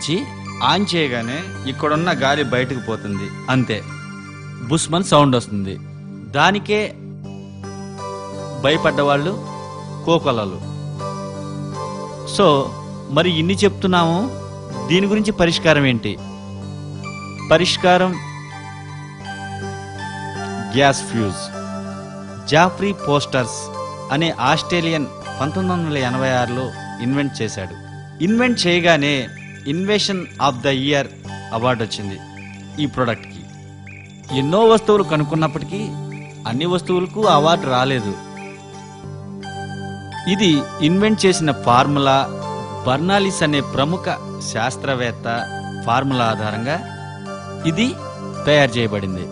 నుంచి ఆన్ చేయగానే ఇక్కడున్న గాలి బయటకు పోతుంది. అంతే. బుస్మన్ సౌండ్ వస్తుంది. దానికే భయపడ్డ వాళ్ళు కోకొలలు. సో మరి ఇన్ని చెప్తున్నాము. దీని గురించి పరిష్కారం ఏంటి? పరిష్కారం గ్యాస్ ఫ్యూజ్. జాఫ్రీ పోస్టర్స్ అనే ఆస్ట్రేలియన్ పంతొమ్మిది వందల ఎనభై ఆరులో ఇన్వెంట్ చేశాడు. ఇన్వెంట్ చేయగానే invention of the year award వచ్చింది ఈ ప్రోడక్ట్కి ఎన్నో వస్తువులు కనుక్కున్నప్పటికీ అన్ని వస్తువులకు అవార్డు రాలేదు. ఇది ఇన్వెంట్ చేసిన ఫార్ములా బర్నాలిస్ అనే ప్రముఖ శాస్త్రవేత్త ఫార్ములా ఆధారంగా ఇది తయారు చేయబడింది.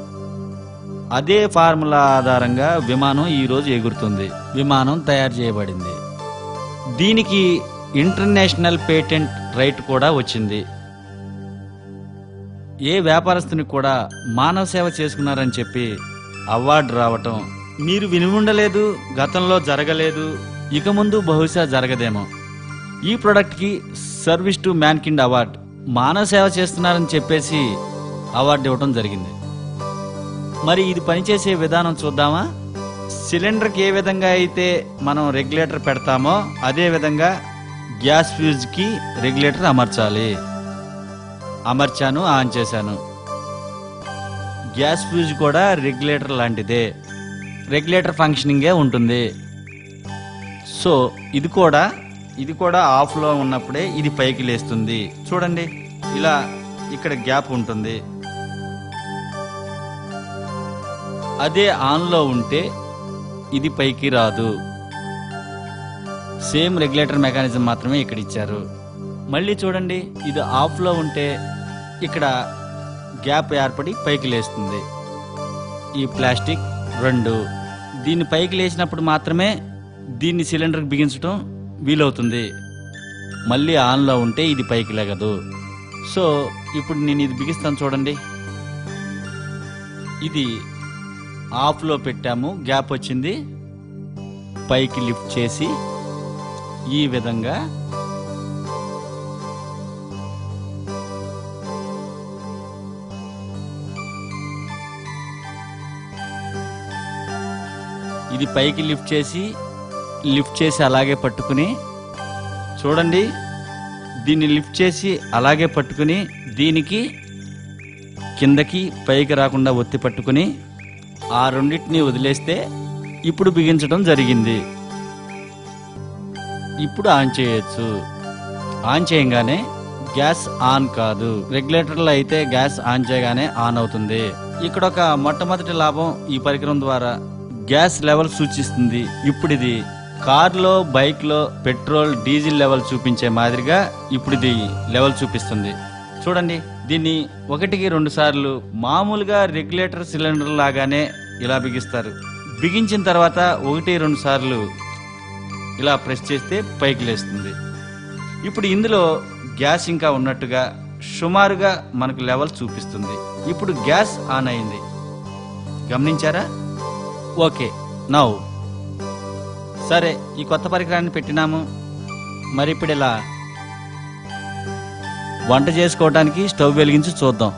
అదే ఫార్ములా ఆధారంగా విమానం ఈ రోజు ఎగురుతుంది. విమానం తయారు చేయబడింది. దీనికి ఇంటర్నేషనల్ పేటెంట్ రైట్ కూడా వచ్చింది. ఏ వ్యాపారస్తుని కూడా మానవ సేవ చేసుకున్నారని చెప్పి అవార్డు రావటం మీరు విని ఉండలేదు గతంలో జరగలేదు ఇక ముందు బహుశా జరగదేమో. ఈ ప్రోడక్ట్కి సర్వీస్ టు మ్యాన్కిండ్ అవార్డ్ మానవ సేవ చేస్తున్నారని చెప్పేసి అవార్డు ఇవ్వటం జరిగింది. మరి ఇది పనిచేసే విధానం చూద్దామా? సిలిండర్కి ఏ విధంగా అయితే మనం రెగ్యులేటర్ పెడతామో అదే విధంగా గ్యాస్ ఫ్యూజ్కి రెగ్యులేటర్ అమర్చాలి. అమర్చాను ఆన్ చేశాను. గ్యాస్ ఫ్యూజ్ కూడా రెగ్యులేటర్ లాంటిదే. రెగ్యులేటర్ ఫంక్షనింగే ఉంటుంది. సో ఇది కూడా ఇది కూడా ఆఫ్లో ఉన్నప్పుడే ఇది పైకి లేస్తుంది. చూడండి ఇలా ఇక్కడ గ్యాప్ ఉంటుంది. అదే ఆన్లో ఉంటే ఇది పైకి రాదు. సేమ్ రెగ్యులేటర్ మెకానిజం మాత్రమే ఇక్కడ ఇచ్చారు. మళ్ళీ చూడండి ఇది ఆఫ్లో ఉంటే ఇక్కడ గ్యాప్ ఏర్పడి పైకి లేస్తుంది. ఈ ప్లాస్టిక్ రెండు. దీన్ని పైకి లేచినప్పుడు మాత్రమే దీన్ని సిలిండర్కి బిగించడం వీలవుతుంది. మళ్ళీ ఆన్లో ఉంటే ఇది పైకి లేగదు. సో ఇప్పుడు నేను ఇది బిగిస్తాను చూడండి. ఇది ఆఫ్లో పెట్టాము గ్యాప్ వచ్చింది. పైకి లిఫ్ట్ చేసి ఈ విధంగా ఇది పైకి లిఫ్ట్ చేసి లిఫ్ట్ చేసి అలాగే పట్టుకుని చూడండి దీన్ని లిఫ్ట్ చేసి అలాగే పట్టుకుని దీనికి కిందకి పైకి రాకుండా ఒత్తి పట్టుకుని ఆ రెండింటిని వదిలేస్తే ఇప్పుడు బిగించడం జరిగింది. ఇప్పుడు ఆన్ చేయొచ్చు. ఆన్ చేయగానే గ్యాస్ ఆన్ కాదు. రెగ్యులేటర్లో అయితే గ్యాస్ ఆన్ చేయగానే ఆన్ అవుతుంది. ఇక్కడ ఒక మొట్టమొదటి లాభం ఈ పరికరం ద్వారా గ్యాస్ లెవెల్ సూచిస్తుంది. ఇప్పుడు ఇది కార్లో బైక్లో పెట్రోల్ డీజిల్ లెవెల్ చూపించే మాదిరిగా ఇప్పుడు ఇది లెవెల్ చూపిస్తుంది. చూడండి దీన్ని ఒకటికి రెండు సార్లు మామూలుగా రెగ్యులేటర్ సిలిండర్ లాగానే ఇలా బిగిస్తారు. బిగించిన తర్వాత ఒకటి రెండు సార్లు ఇలా ప్రెస్ చేస్తే పైకి లేస్తుంది. ఇప్పుడు ఇందులో గ్యాస్ ఇంకా ఉన్నట్టుగా సుమారుగా మనకు లెవెల్ చూపిస్తుంది. ఇప్పుడు గ్యాస్ ఆన్ అయింది. గమనించారా? Okay now. సరే ఈ కొత్త పరికరాన్ని పెట్టినాము. మరి ఇప్పుడు ఇలా వంట చేసుకోవడానికి స్టవ్ వెలిగించి చూద్దాం.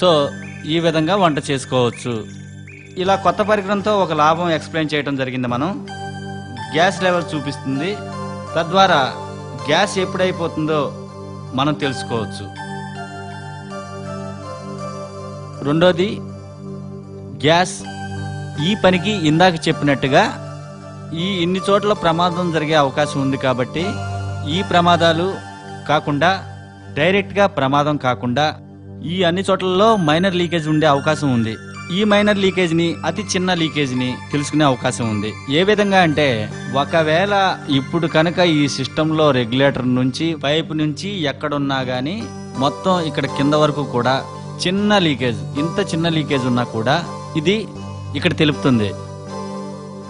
సో ఈ విధంగా వంట చేసుకోవచ్చు. ఇలా కొత్త పరికరంతో ఒక లాభం ఎక్స్ప్లెయిన్ చేయడం జరిగింది మనం. గ్యాస్ లెవెల్ చూపిస్తుంది. తద్వారా గ్యాస్ ఎప్పుడైపోతుందో మనం తెలుసుకోవచ్చు. రెండోది గ్యాస్ ఈ పనికి ఇందాక చెప్పినట్టుగా ఈ ఇన్ని చోట్ల ప్రమాదం జరిగే అవకాశం ఉంది కాబట్టి ఈ ప్రమాదాలు కాకుండా డైరెక్ట్గా ప్రమాదం కాకుండా ఈ అన్ని చోట్లలో మైనర్ లీకేజ్ ఉండే అవకాశం ఉంది. ఈ మైనర్ లీకేజ్ని అతి చిన్న లీకేజ్ని తెలుసుకునే అవకాశం ఉంది. ఏ విధంగా అంటే ఒకవేళ ఇప్పుడు కనుక ఈ సిస్టమ్లో రెగ్యులేటర్ నుంచి పైప్ నుంచి ఎక్కడున్నా కానీ మొత్తం ఇక్కడ కింద వరకు కూడా చిన్న లీకేజ్ ఇంత చిన్న లీకేజ్ ఉన్నా కూడా ఇది ఇక్కడ తెలుపుతుంది.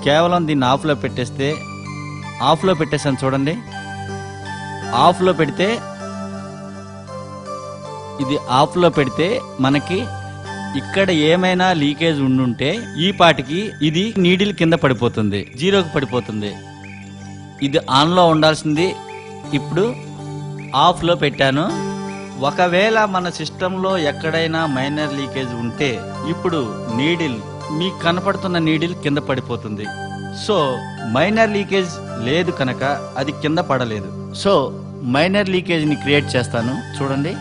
కేవలం దీన్ని ఆఫ్లో పెట్టేస్తే ఆఫ్లో పెట్టేసాను చూడండి. ఆఫ్లో పెడితే ఇది ఆఫ్లో పెడితే మనకి ఇక్కడ ఏమైనా లీకేజ్ ఉండుంటే ఈ పాటికి ఇది నీడిల్ కింద పడిపోతుంది జీరోకి పడిపోతుంది. ఇది ఆన్లో ఉండాల్సింది. ఇప్పుడు ఆఫ్లో పెట్టాను. ఒకవేళ మన సిస్టంలో ఎక్కడైనా మైనర్ లీకేజ్ ఉంటే ఇప్పుడు నీడిల్ మీకు కనపడుతున్న నీడిల్ కింద పడిపోతుంది. సో మైనర్ లీకేజ్ లేదు కనుక అది కింద పడలేదు. సో మైనర్ లీకేజ్ని క్రియేట్ చేస్తాను. చూడండి.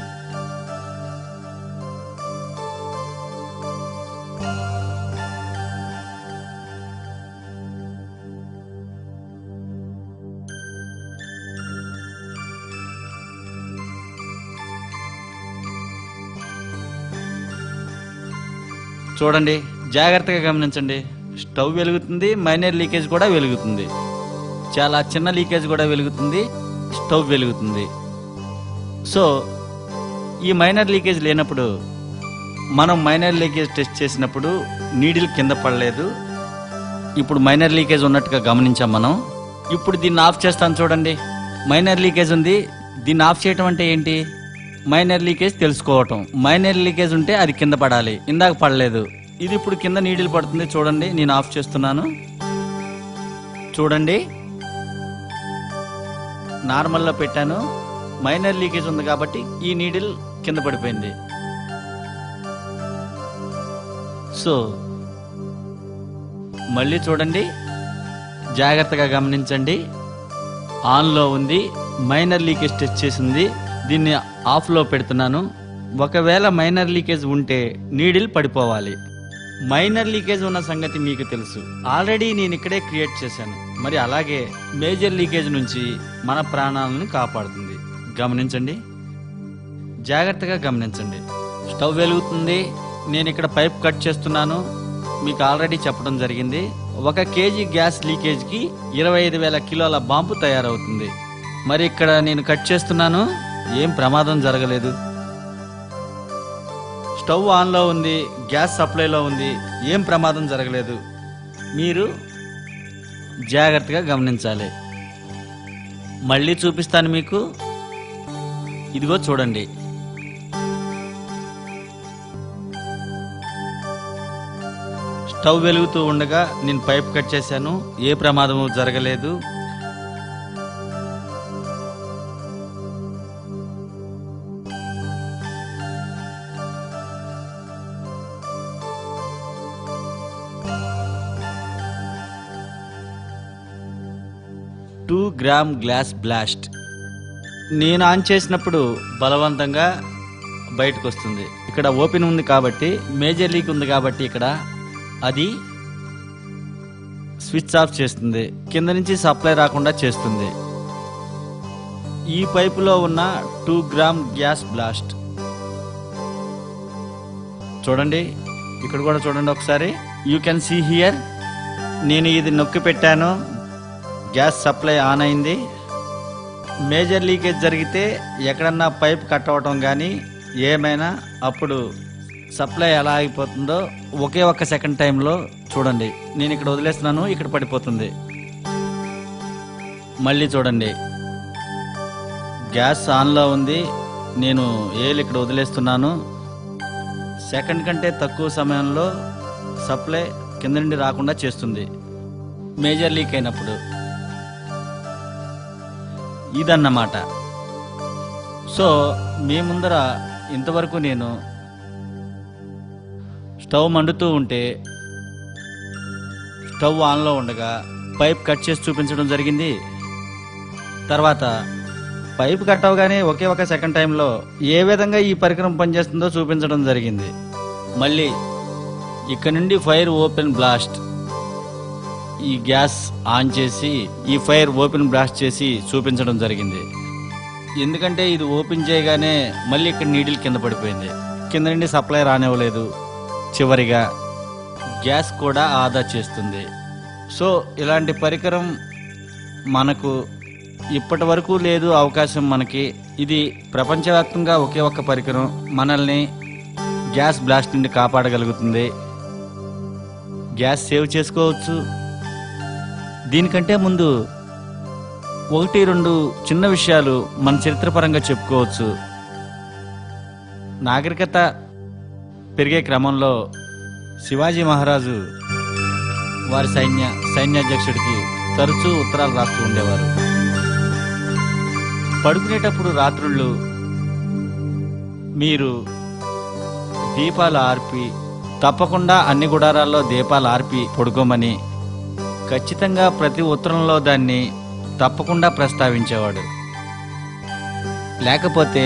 చూడండి జాగ్రత్తగా గమనించండి. స్టవ్ వెలుగుతుంది మైనర్ లీకేజ్ కూడా వెలుగుతుంది. చాలా చిన్న లీకేజ్ కూడా వెలుగుతుంది స్టవ్ వెలుగుతుంది. సో ఈ మైనర్ లీకేజ్ లేనప్పుడు మనం మైనర్ లీకేజ్ టెస్ట్ చేసినప్పుడు నీడిల్ కింద పడలేదు. ఇప్పుడు మైనర్ లీకేజ్ ఉన్నట్టుగా గమనించాం మనం. ఇప్పుడు దీన్ని ఆఫ్ చేస్తాను చూడండి. మైనర్ లీకేజ్ ఉంది దీన్ని ఆఫ్ చేయటం అంటే ఏంటి? మైనర్ లీకేజ్ తెలుసుకోవటం. మైనర్ లీకేజ్ ఉంటే అది కింద పడాలి. ఇందాక పడలేదు. ఇది ఇప్పుడు కింద నీడిల్ పడుతుంది. చూడండి నేను ఆఫ్ చేస్తున్నాను. చూడండి. నార్మల్లో పెట్టాను. మైనర్ లీకేజ్ ఉంది కాబట్టి ఈ నీడిల్ కింద పడిపోయింది. సో మళ్ళీ చూడండి. జాగ్రత్తగా గమనించండి. ఆన్లో ఉంది. మైనర్ లీకేజ్ టెస్ట్ చేసింది. దీన్ని ఆఫ్లో పెడుతున్నాను. ఒకవేళ మైనర్ లీకేజ్ ఉంటే నీడిల్ పడిపోవాలి. మైనర్ లీకేజ్ ఉన్న సంగతి మీకు తెలుసు. ఆల్రెడీ నేను ఇక్కడే క్రియేట్ చేశాను. మరి అలాగే మేజర్ లీకేజ్ నుంచి మన ప్రాణాలను కాపాడుతుంది. గమనించండి. జాగ్రత్తగా గమనించండి. స్టవ్ వెలుగుతుంది. నేను ఇక్కడ పైప్ కట్ చేస్తున్నాను. మీకు ఆల్రెడీ చెప్పడం జరిగింది. ఒక కేజీ గ్యాస్ లీకేజ్కి ఇరవై ఐదు వేల కిలోల బాంబు తయారవుతుంది. మరి ఇక్కడ నేను కట్ చేస్తున్నాను. ఏం ప్రమాదం జరగలేదు. స్టవ్ ఆన్లో ఉంది గ్యాస్ సప్లైలో ఉంది ఏం ప్రమాదం జరగలేదు. మీరు జాగ్రత్తగా గమనించాలి. మళ్ళీ చూపిస్తాను మీకు. ఇదిగో చూడండి. స్టవ్ వెలుగుతూ ఉండగా నేను పైప్ కట్ చేశాను. ఏ ప్రమాదము జరగలేదు. Gram glass blast. నేను ఆన్ చేసినప్పుడు బలవంతంగా బయటకు వస్తుంది ఇక్కడ ఓపెన్ ఉంది కాబట్టి మేజర్ లీక్ ఉంది కాబట్టి ఇక్కడ అది స్విచ్ ఆఫ్ చేస్తుంది. కింద నుంచి సప్లై రాకుండా చేస్తుంది. ఈ పైపులో ఉన్న టూ గ్రామ్ గ్యాస్ బ్లాస్ట్. చూడండి ఇక్కడ కూడా చూడండి ఒకసారి. You can see here. నేను ఇది నొక్కి పెట్టాను. గ్యాస్ సప్లై ఆన్ అయింది. మేజర్ లీకేజ్ జరిగితే ఎక్కడన్నా పైప్ కట్ అవ్వటం కానీ ఏమైనా అప్పుడు సప్లై ఎలా ఆగిపోతుందో ఒకే ఒక్క సెకండ్ టైంలో చూడండి. నేను ఇక్కడ వదిలేస్తున్నాను ఇక్కడ పడిపోతుంది. మళ్ళీ చూడండి. గ్యాస్ ఆన్లో ఉంది నేను ఏలు ఇక్కడ వదిలేస్తున్నాను. సెకండ్ కంటే తక్కువ సమయంలో సప్లై కింద నుండి రాకుండా చేస్తుంది. మేజర్ లీక్ అయినప్పుడు. ఇదన్నమాట. సో మీ ముందర ఇంతవరకు నేను స్టవ్ మండుతూ ఉంటే స్టవ్ ఆన్లో ఉండగా పైప్ కట్ చేసి చూపించడం జరిగింది. తర్వాత పైప్ కట్ అవగానే ఒకే ఒక సెకండ్ టైంలో ఏ విధంగా ఈ పరికరం పనిచేస్తుందో చూపించడం జరిగింది. మళ్ళీ ఇక్కడ నుండి ఫైర్ ఓపెన్ బ్లాస్ట్. ఈ గ్యాస్ ఆన్ చేసి ఈ ఫైర్ ఓపెన్ బ్లాస్ట్ చేసి చూపించడం జరిగింది. ఎందుకంటే ఇది ఓపెన్ చేయగానే మళ్ళీ ఇక్కడ నీడిల్ కింద పడిపోయింది. కింద నుండి సప్లై రానివ్వలేదు. చివరిగా గ్యాస్ కూడా ఆదా చేస్తుంది. సో ఇలాంటి పరికరం మనకు ఇప్పటి వరకు లేదు అవకాశం మనకి. ఇది ప్రపంచవ్యాప్తంగా ఒకే ఒక్క పరికరం. మనల్ని గ్యాస్ బ్లాస్ట్ నుండి కాపాడగలుగుతుంది. గ్యాస్ సేవ్ చేసుకోవచ్చు. దీనికంటే ముందు ఒకటి రెండు చిన్న విషయాలు మన చరిత్రపరంగా చెప్పుకోవచ్చు. నాగరికత పెరిగే క్రమంలో శివాజీ మహారాజు వారి సైన్య సైన్యాధ్యక్షుడికి తరచూ ఉత్తరాలు రాస్తూ ఉండేవారు. పడుకునేటప్పుడు రాత్రుళ్ళు మీరు దీపాలు ఆర్పి తప్పకుండా అన్ని గుడారాల్లో దీపాలు ఆర్పి పడుకోమని ఖచ్చితంగా ప్రతి ఉత్తరంలో దాన్ని తప్పకుండా ప్రస్తావించేవాడు. లేకపోతే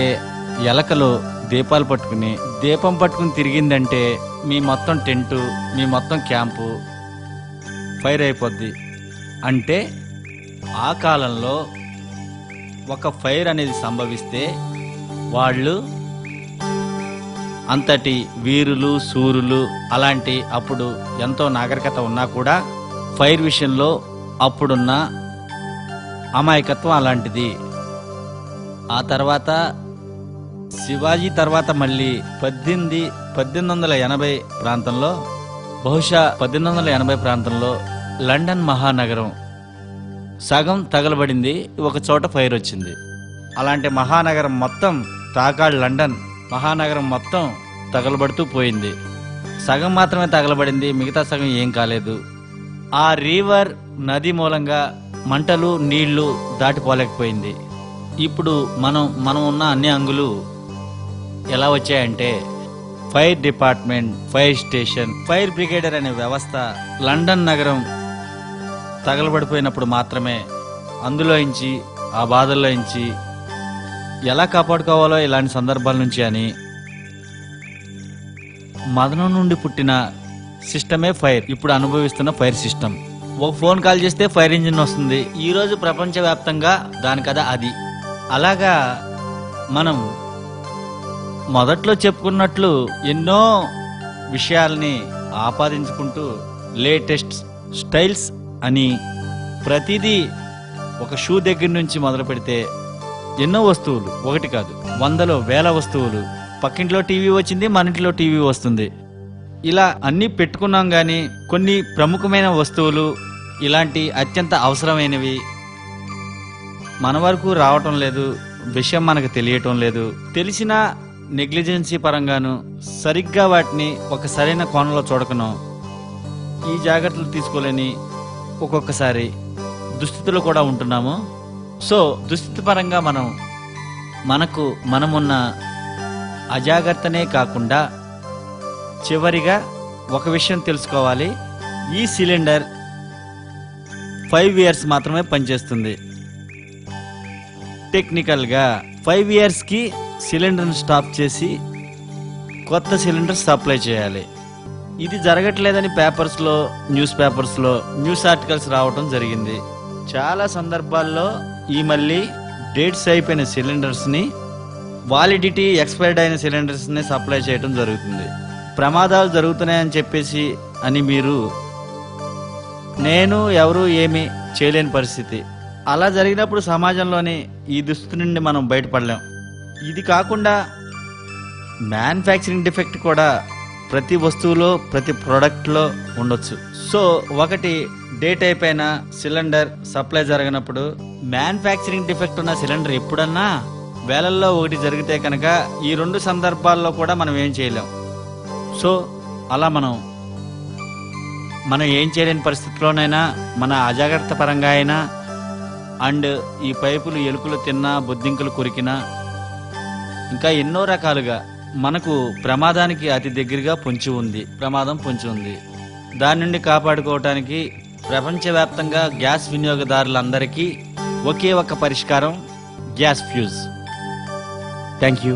ఎలకలు దీపాలు పట్టుకుని దీపం పట్టుకుని తిరిగిందంటే మీ మొత్తం టెంటు మీ మొత్తం క్యాంపు ఫైర్ అయిపోద్ది. అంటే ఆ కాలంలో ఒక ఫైర్ అనేది సంభవిస్తే వాళ్ళు అంతటి వీరులు సూరులు అలాంటి అప్పుడు ఎంతో నాగరికత ఉన్నా కూడా ఫైర్ విషయంలో అప్పుడున్న అమాయకత్వం అలాంటిది. ఆ తర్వాత శివాజీ తర్వాత మళ్ళీ పద్దెనిమిది పద్దెనిమిది వందల ఎనభై ప్రాంతంలో బహుశా పద్దెనిమిది వందల ఎనభై ప్రాంతంలో లండన్ మహానగరం సగం తగలబడింది ఒక చోట ఫైర్ వచ్చింది. అలాంటి మహానగరం మొత్తం తాకాడ్ లండన్ మహానగరం మొత్తం తగలబడుతూ పోయింది. సగం మాత్రమే తగలబడింది మిగతా సగం ఏం కాలేదు. ఆ రివర్ నది మూలంగా మంటలు నీళ్ళు దాటిపోలేకపోయింది. ఇప్పుడు మనం మనం ఉన్న అన్ని అంగులు ఎలా వచ్చాయంటే fire department fire station fire brigade అనే వ్యవస్థ లండన్ నగరం తగలబడిపోయినప్పుడు మాత్రమే అందులోంచి ఆ బాధల్లోంచి ఎలా కాపాడుకోవాలో ఇలాంటి సందర్భాల నుంచి అని మదనం నుండి పుట్టిన సిస్టమే ఫైర్. ఇప్పుడు అనుభవిస్తున్న ఫైర్ సిస్టమ్. ఒక ఫోన్ కాల్ చేస్తే ఫైర్ ఇంజిన్ వస్తుంది. ఈరోజు ప్రపంచవ్యాప్తంగా దాని కథ అది. అలాగా మనం మొదట్లో చెప్పుకున్నట్లు ఎన్నో విషయాల్ని ఆపాదించుకుంటూ లేటెస్ట్ స్టైల్స్ అని ప్రతిదీ ఒక షూ దగ్గర నుంచి మొదలు పెడితే ఎన్నో వస్తువులు. ఒకటి కాదు వందలో వేల వస్తువులు. పక్కింట్లో టీవీ వచ్చింది మన ఇంట్లో టీవీ వస్తుంది. ఇలా అన్నీ పెట్టుకున్నాం కానీ కొన్ని ప్రముఖమైన వస్తువులు ఇలాంటి అత్యంత అవసరమైనవి మన వరకు రావటం లేదు విషయం మనకు తెలియటం లేదు. తెలిసిన నెగ్లిజెన్సీ పరంగాను సరిగ్గా వాటిని ఒక సరైన కోణంలో చూడకను. ఈ జాగ్రత్తలు తీసుకోలేని ఒక్కొక్కసారి దుస్థితిలో కూడా ఉంటున్నాము. సో దుస్థితి పరంగా మనం మనకు మనమున్న అజాగ్రత్తనే కాకుండా చివరిగా ఒక విషయం తెలుసుకోవాలి. ఈ సిలిండర్ ఫైవ్ ఇయర్స్ మాత్రమే పనిచేస్తుంది. టెక్నికల్గా ఫైవ్ ఇయర్స్కి సిలిండర్ని స్టాప్ చేసి కొత్త సిలిండర్ సప్లై చేయాలి. ఇది జరగట్లేదని పేపర్స్లో న్యూస్ పేపర్స్లో న్యూస్ ఆర్టికల్స్ రావటం జరిగింది. చాలా సందర్భాల్లో ఈ మళ్ళీ డేట్స్ అయిపోయిన సిలిండర్స్ని వాలిడిటీ ఎక్స్పైర్డ్ అయిన సిలిండర్స్ని సప్లై చేయడం జరుగుతుంది. ప్రమాదాలు జరుగుతున్నాయని చెప్పేసి అని మీరు నేను ఎవరు ఏమి చేయలేని పరిస్థితి. అలా జరిగినప్పుడు సమాజంలోని ఈ దుస్థితి నుండి మనం బయటపడలేం. ఇది కాకుండా మ్యానుఫ్యాక్చరింగ్ డిఫెక్ట్ కూడా ప్రతి వస్తువులో ప్రతి ప్రోడక్ట్లో ఉండొచ్చు. సో ఒకటి డేట్ అయిపోయిన సిలిండర్ సప్లై జరిగినప్పుడు మ్యానుఫ్యాక్చరింగ్ డిఫెక్ట్ ఉన్న సిలిండర్ ఎప్పుడన్నా వేలల్లో ఒకటి జరిగితే కనుక ఈ రెండు సందర్భాల్లో కూడా మనం ఏం చేయలేం. సో అలా మనం మనం ఏం చేయలేని పరిస్థితిలోనైనా మన అజాగ్రత్త పరంగా అయినా అండ్ ఈ పైపులు ఎలుకలు తిన్నా బొద్దింకలు కొరికినా ఇంకా ఎన్నో రకాలుగా మనకు ప్రమాదానికి అతి దగ్గరగా పొంచి ఉంది ప్రమాదం పొంచి ఉంది. దాని నుండి కాపాడుకోవటానికి ప్రపంచవ్యాప్తంగా గ్యాస్ వినియోగదారులందరికీ ఒకే ఒక పరిష్కారం గ్యాస్ ఫ్యూజ్. Thank you